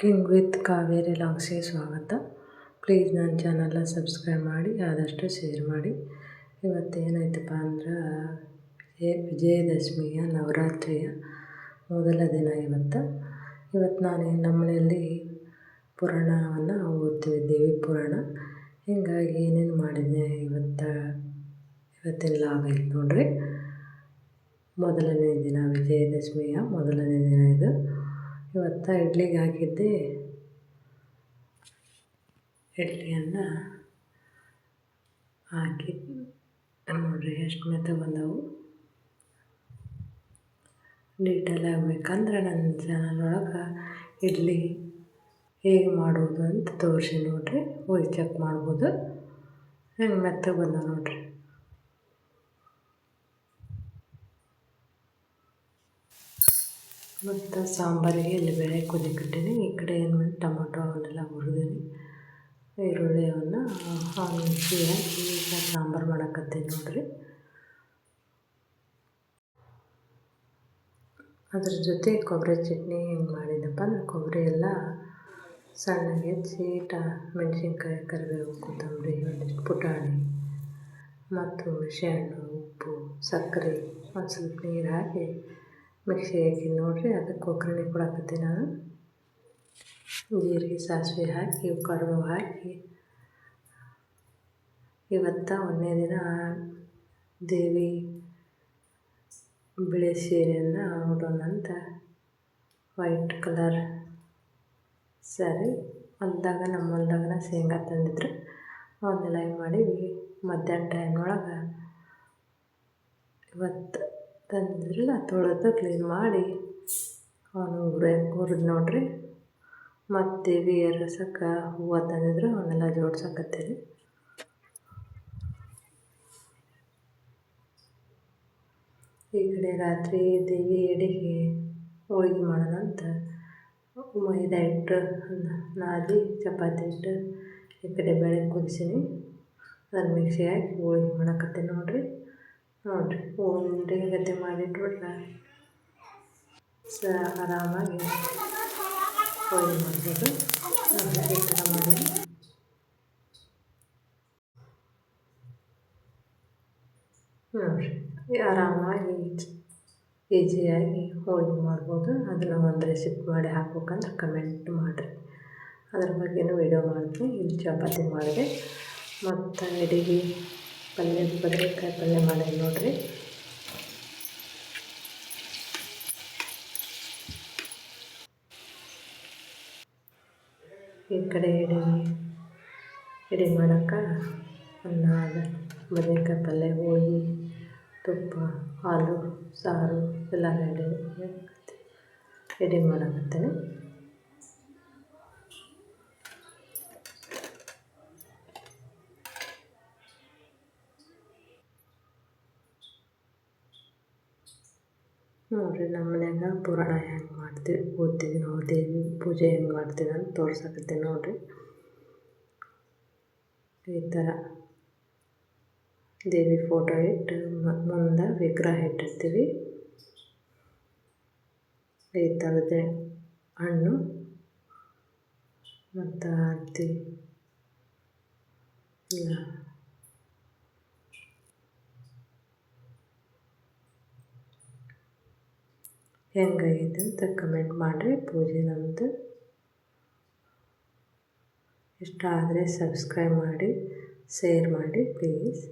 Cooking with Kaveri ಲಾಗ್ಸ್ಗೆ ಸ್ವಾಗತ please ನನ್ನ ಚಾನಲ್ನ ಸಬ್ಸ್ಕ್ರೈಬ್ ಮಾಡಿ, ಆದಷ್ಟು ಶೇರ್ ಮಾಡಿ. ಇವತ್ತು ಏನಾಯ್ತಪ್ಪ ಅಂದ್ರೆ ವಿಜಯದಶಮಿಯ ನವರಾತ್ರಿಯ ಮೊದಲ ದಿನ ಇವತ್ತು. ಇವತ್ತು ನಾನು ನಮ್ಮ ಮನೆಯಲ್ಲಿ ಪುರಾಣವನ್ನು ಓದ್ತೀವಿ ದೇವಿ ಪುರಾಣ ಹೀಗಾಗಿ ಏನೇನು ಮಾಡಿದ್ದೆ ಇವತ್ತು ಇವತ್ತೆಲ್ಲ ಆಗೈತೆ ನೋಡಿರಿ. ಮೊದಲನೇ ದಿನ ವಿಜಯದಶಮಿಯ ಮೊದಲನೇ ದಿನ ಇದು. ಇವತ್ತು ಇಡ್ಲಿಗೆ ಹಾಕಿದ್ದೆ. ಇಡ್ಲಿಯನ್ನು ಹಾಕಿ ನೋಡಿರಿ ಎಷ್ಟು ಮೆತ್ತ ಬಂದವು. ಡೀಟೇಲ್ ಆಗಬೇಕಂದ್ರೆ ನನ್ನ ಚಾನಲ್ ಒಳಗೆ ಇಡ್ಲಿ ಹೇಗೆ ಮಾಡೋದು ಅಂತ ತೋರಿಸಿ ನೋಡಿರಿ. ಹೋಗಿ ಚೆಕ್ ಮಾಡ್ಬೋದು. ಹೆಂಗೆ ಮೆತ್ತಗೆ ಬಂದವು ನೋಡಿರಿ. ಮತ್ತು ಸಾಂಬಾರಿಗೆ ಇಲ್ಲಿ ಬೇಳೆ ಕುದಿಕಿಟ್ಟಿನಿ ಈ ಕಡೆ ಏನು ಮಾಡಿ ಟೊಮೊಟೊ ಅವನ್ನೆಲ್ಲ ಹುರಿದೀನಿ. ಈರುಳ್ಳಿ ಅವನ್ನ ಹಾಕಿ, ಈಗ ಸಾಂಬಾರು ಮಾಡಕತ್ತೀನಿ ನೋಡಿರಿ. ಅದ್ರ ಜೊತೆ ಕೊಬ್ಬರಿ ಚಟ್ನಿ ಹೆಂಗೆ ಮಾಡಿದ್ದಪ್ಪ ಅಂದರೆ ಕೊಬ್ಬರಿ ಎಲ್ಲ ಸಣ್ಣಗೆ ಚೀಟ ಮೆಣಸಿನ್ಕಾಯಿ, ಕರಿಬೇವು, ಕೊತ್ತಂಬರಿ, ಒಂದಿಷ್ಟು ಪುಟಾಣಿ, ಮತ್ತು ಹುಣಸೆಹಣ್ಣು ಉಪ್ಪು, ಸಕ್ಕರೆ ಒಂದು ಸ್ವಲ್ಪ ನೀರು ಹಾಕಿ ಮಿಕ್ಸಿ ಹಾಕಿ ನೋಡಿರಿ, ಅದಕ್ಕೆ ಒಗ್ಗರಣೆ ಕೊಡಕತ್ತೀನಿ ನಾನು. ಜೀರಿಗೆ, ಸಾಸಿವೆ ಹಾಕಿ, ಕರಿಬೇವು ಹಾಕಿ. ಇವತ್ತು ಒಂದನೇ ದಿನ ದೇವಿ ಬಿಳಿ ಸೀರೆಯನ್ನು ಉಡೋಣಂತ ವೈಟ್ ಕಲರ್ ಸ್ಯಾರಿ, ಹೊಲ್ದಾಗ, ನಮ್ಮ ಹೊಲ್ದಾಗ ಶೇಂಗಾ ತಂದಿದ್ರು. ಅವನ್ನೆಲ್ಲ ಏನು ಮಾಡೀವಿ ಮಧ್ಯಾಹ್ನ ಒಳಗೆ ತಂದಿದ್ರಲ್ಲ ತೊಳೆದು ಕ್ಲೀನ್ ಮಾಡಿ. ಅವನು ಹುರಿ ಹುರಿದು ನೋಡಿರಿ. ಮತ್ತು ದೇವಿ ಏರ್ಸಕ್ಕೆ ಹೂವು ತಂದಿದ್ರು, ಅವನ್ನೆಲ್ಲ ಜೋಡ್ಸಕತ್ತೀನಿ ಈ ಕಡೆ ರಾತ್ರಿ ದೇವಿ ಎಡೆಗೆ ಹೋಳಿಗೆ ಮಾಡೋಣ ಅಂತ. ಮೈದಾ ಹಿಟ್ಟು ನಾದಿ, ಚಪಾತಿ ಹಿಟ್ಟು, ಈ ಕಡೆ ಬೆಳೆ ಕುದಿಸೀನಿ. ಅದನ್ನು ಮಿಕ್ಸಿ ಹಾಕಿ ಹೋಳಿಗೆ ಮಾಡಕತ್ತೀನಿ ನೋಡಿರಿ. ನೋಡಿರಿ ಉಂಡೆ ಗತಿ ಮಾಡಿಟ್ಬಿಟ್ರೆ ಸ ಆರಾಮಾಗಿ ಕೊಯ್ಲು ಮಾಡ್ಬೋದು. ಈ ಥರ ಮಾಡಿ. ನೋಡಿರಿ ಆರಾಮಾಗಿ ಈಸಿಯಾಗಿ ಹೋಳಿಗೆ ಮಾಡ್ಬೋದು. ಅದನ್ನು ಒಂದು ರೆಸಿಪಿ ಮಾಡಿ ಹಾಕ್ಬೇಕಂದ್ರೆ ಕಮೆಂಟ್ ಮಾಡಿರಿ. ಅದ್ರ ಬಗ್ಗೆನೂ ವಿಡಿಯೋ ಮಾಡ್ತೀನಿ. ಇಲ್ಲಿ ಚಪಾತಿ ಮಾಡಿದೆ. ಮತ್ತು ಅಡಿಗೆ ಪಲ್ಯ, ಬದನೆಕಾಯಿ ಪಲ್ಯ ಮಾಡಿ ನೋಡಿರಿ. ಈ ಕಡೆ ಎಡೆ ಎಡೆ ಮಾಡೋಕ್ಕೆ ಅನ್ನ ಬದನೆಕಾಯಿ ಪಲ್ಯ ಹೋಳಿ ತುಪ್ಪ, ಹಾಲು, ಸಾರು ಎಲ್ಲ ರೆಡಿ ಎಡೆ ಮಾಡಕತ್ತೇನೆ. ನೋಡಿರಿ ನಮ್ಮ ಮನ್ಯಾಗ ಪುರಾಣ ಹೆಂಗೆ ಮಾಡ್ತೀವಿ ಓದ್ತೀವಿ ನಾವು, ದೇವಿ ಪೂಜೆ ಹೆಂಗೆ ಮಾಡ್ತೀವಿ ಅಂತ ತೋರ್ಸಕತ್ತೆ ನೋಡಿರಿ. ಈ ಥರ ದೇವಿ ಫೋಟೋ ಇಟ್ಟು ಮುಂದೆ ವಿಗ್ರಹ ಇಟ್ಟಿರ್ತೀವಿ. ಈ ಥರದ ಹಣ್ಣು ಮತ್ತು ಆರತಿ ಇಲ್ಲ ಹೆಂಗಾಗೈತೆ ಅಂತ ಕಮೆಂಟ್ ಮಾಡಿರಿ. ಪೂಜೆ ನಮ್ಮದು ಇಷ್ಟ ಆದರೆ ಸಬ್ಸ್ಕ್ರೈಬ್ ಮಾಡಿ ಶೇರ್ ಮಾಡಿ ಪ್ಲೀಸ್